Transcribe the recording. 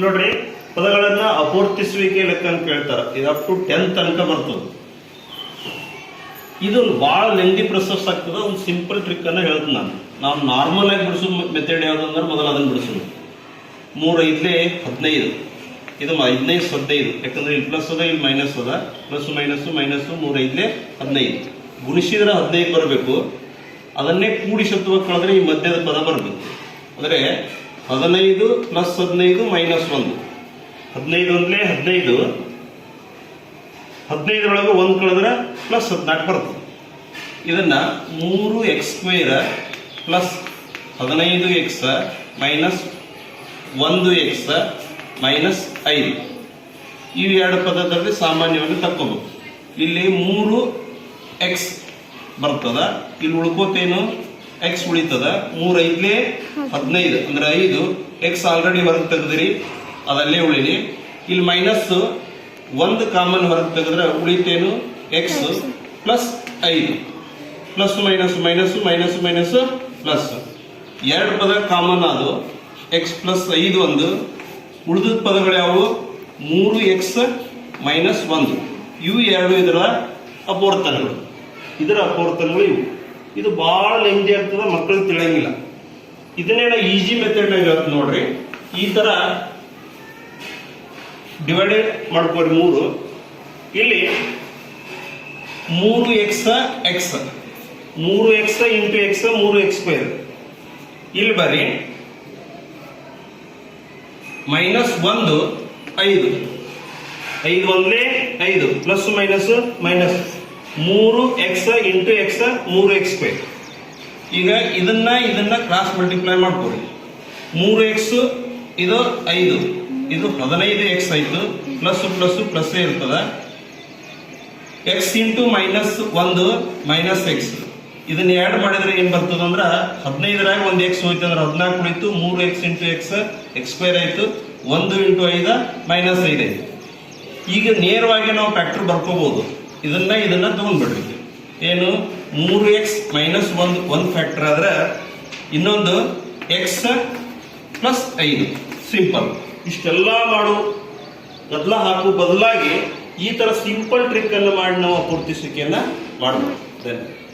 ನೋಡ್ರಿ, ಪದಗಳನ್ನ ಅಪೂರ್ತಿಸುವಿಕೆ ಲೆಕ್ಕ ಅಂತ ಕೇಳ್ತಾರ ಇದು ಅಪ್ ಟು ಟೆನ್ ತನಕ ಬರ್ತದ. ಇದು ಬಹಳ ಲೆಂದಿ ಪ್ರೊಸೆಸ್ ಆಗ್ತದ. ಒಂದು ಸಿಂಪಲ್ ಟ್ರಿಕ್ ಅನ್ನ ಹೇಳ್ತೀನಿ ನಾನು. ನಾವು ನಾರ್ಮಲ್ ಆಗಿ ಬಿಡಿಸೋ ಮೆಥಡ್ ಯಾವ್ದಂದ್ರೆ ಮೊದಲು ಅದನ್ನ ಬಿಡಿಸೋದು. ಮೂರು ಐದ್ಲೆ ಹದಿನೈದು. ಇದು ಹದಿನೈದು ಹದಿನೈದು ಯಾಕಂದ್ರೆ ಇಲ್ಲಿ ಪ್ಲಸ್ ಅದ, ಇಲ್ಲಿ ಮೈನಸ್ ಅದ. ಪ್ಲಸ್ ಮೈನಸ್ ಮೈನಸ್ ಮೂರು ಐದ್ಲೆ ಹದಿನೈದು. ಗುಣಿಸಿದ್ರೆ ಹದಿನೈದು ಬರಬೇಕು. ಅದನ್ನೇ ಕೂಡಿಸತ್ವ ಕಳೆದ್ರೆ ಈ ಮಧ್ಯದ ಪದ ಬರಬೇಕು. ಅಂದ್ರೆ ಹದಿನೈದು ಪ್ಲಸ್ ಹದಿನೈದು ಮೈನಸ್ ಒಂದು. ಹದಿನೈದು ಒಂದ್ಲೆ ಹದಿನೈದು. ಹದಿನೈದರೊಳಗೆ ಒಂದು ಕಳೆದ್ರೆ ಪ್ಲಸ್ ಹದಿನಾಲ್ಕು ಬರ್ತದೆ ಇದನ್ನ ಮೂರು ಎಕ್ಸ್ ಸ್ಕ್ವೇರ್ ಪ್ಲಸ್ ಹದಿನೈದು ಎಕ್ಸ್ ಮೈನಸ್ ಒಂದು ಎಕ್ಸ್ ಮೈನಸ್ ಐದು. ಇವು ಎರಡು ಪದದಲ್ಲಿ ಸಾಮಾನ್ಯವಾಗಿ ತಕ್ಕೋಬೇಕು. ಇಲ್ಲಿ ಮೂರು ಎಕ್ಸ್ ಬರ್ತದ. ಇಲ್ಲಿ ಉಳ್ಕೋತೇನು ಎಕ್ಸ್ ಉಳಿತದ ಮೂರು ಐದ್ಲೆ ಹದಿನೈದು. ಅಂದ್ರೆ ಐದು. ಎಕ್ಸ್ ಆಲ್ರೆಡಿ ಹೊರಗೆ ತೆಗೆದಿರಿ. ಅದಲ್ಲೇ ಉಳಿಲಿ. ಇಲ್ಲಿ ಮೈನಸ್ ಒಂದು ಕಾಮನ್ ಹೊರಗೆ ತೆಗೆದ್ರೆ ಉಳಿತೇನು? ಎಕ್ಸ್ ಪ್ಲಸ್ ಐದು. Plus minus minus minus minus plus ಎರಡು ಪದ ಕಾಮನ್ ಅದು. ಎಕ್ಸ್ ಪ್ಲಸ್ ಐದು ಒಂದು. ಉಳಿದ ಪದಗಳು ಯಾವುವು ಮೂರು ಎಕ್ಸ್ ಮೈನಸ್ ಒಂದು. ಇವು ಎರಡು ಇದರ ಅಪೋರ್ತನಗಳು ಇದರ ಅಪೋರ್ತನಗಳು ಇವು. ಇದು ಬಹಳ ಲೆಂದಿ ಆಗ್ತದ, ಮಕ್ಕಳಿಗೆ ಇದನ್ನೇ ಇದನ್ನೇನ ಈಜಿ ಮೆಥಡ್ ಹೇಳ್ತೀನಿ ನೋಡ್ರಿ. ಈ ತರ ಡಿವೈಡೆಡ್ ಮಾಡ್ಕೋರಿ ಮೂರು. ಇಲ್ಲಿ ಮೂರು ಎಕ್ಸ್ ಎಕ್ಸ್ ಮೂರು ಎಕ್ಸ್ ಇಂಟು ಎಕ್ಸ್ ಮೂರು ಎಕ್ಸ್ ಸ್ಕ್ವೇರ್ ಇಲ್ಲಿ ಬರ್ರಿ. ಮೈನಸ್ ಒಂದು, ಐದು. ಐದು ಒಂದೇ ಐದು ಪ್ಲಸ್ ಮೈನಸ್ ಮೈನಸ್ ಮೂರು ಎಕ್ಸ್ ಇಂಟು ಎಕ್ಸ್ ಮೂರು ಎಕ್ಸ್ ಸ್ಕ್ವೇರ್ ಈಗ ಇದನ್ನ ಇದನ್ನ ಕ್ರಾಸ್ ಮಲ್ಟಿಪ್ಲೈ ಮಾಡ್ಕೊಡಿ. ಮೂರು ಎಕ್ಸ್ ಇದು ಐದು. ಇದು ಹದಿನೈದು ಎಕ್ಸ್ ಆಯ್ತು. ಪ್ಲಸ್ ಪ್ಲಸ್ ಪ್ಲಸ್ ಇರ್ತದ. ಎಕ್ಸ್ ಇಂಟು ಮೈನಸ್ ಒಂದು ಮೈನಸ್ ಎಕ್ಸ್ ಇದನ್ನ ಆ್ಯಡ್ ಮಾಡಿದ್ರೆ ಏನು ಬರ್ತದ ಅಂದ್ರ ಹದಿನೈದರಾಗ ಒಂದು ಎಕ್ಸ್ ಹೋಯ್ತು ಅಂದ್ರೆ ಹದಿನಾಲ್ಕು ಉಳಿತು. ಮೂರು x into x x square ಆಯ್ತು. ಒಂದು ಇಂಟು ಐದ ಮೈನಸ್ ಐದು ಆಯ್ತು. ಈಗ ನೇರವಾಗಿ ನಾವು ಫ್ಯಾಕ್ಟರ್ ಬರ್ಕೋಬಹುದು ಇದನ್ನ ಇದನ್ನ ತಗೊಂಡ್ಬಿಡ್ರಿ. ಏನು? ಮೂರು ಎಕ್ಸ್ ಮೈನಸ್ ಒಂದು ಒಂದು ಫ್ಯಾಕ್ಟರ್ ಆದ್ರೆ ಇನ್ನೊಂದು ಎಕ್ಸ್ ಪ್ಲಸ್ ಐದು. ಸಿಂಪಲ್ ಇಷ್ಟೆಲ್ಲ ಮಾಡು. ಬದಲ ಹಾಕು ಬದಲಾಗಿ ಈ ತರ ಸಿಂಪಲ್ ಟ್ರಿಕ್ ಅನ್ನು ಮಾಡಿ ನಾವು ಪೂರ್ತಿಸಿಕೆಯನ್ನ ಮಾಡಬಹುದು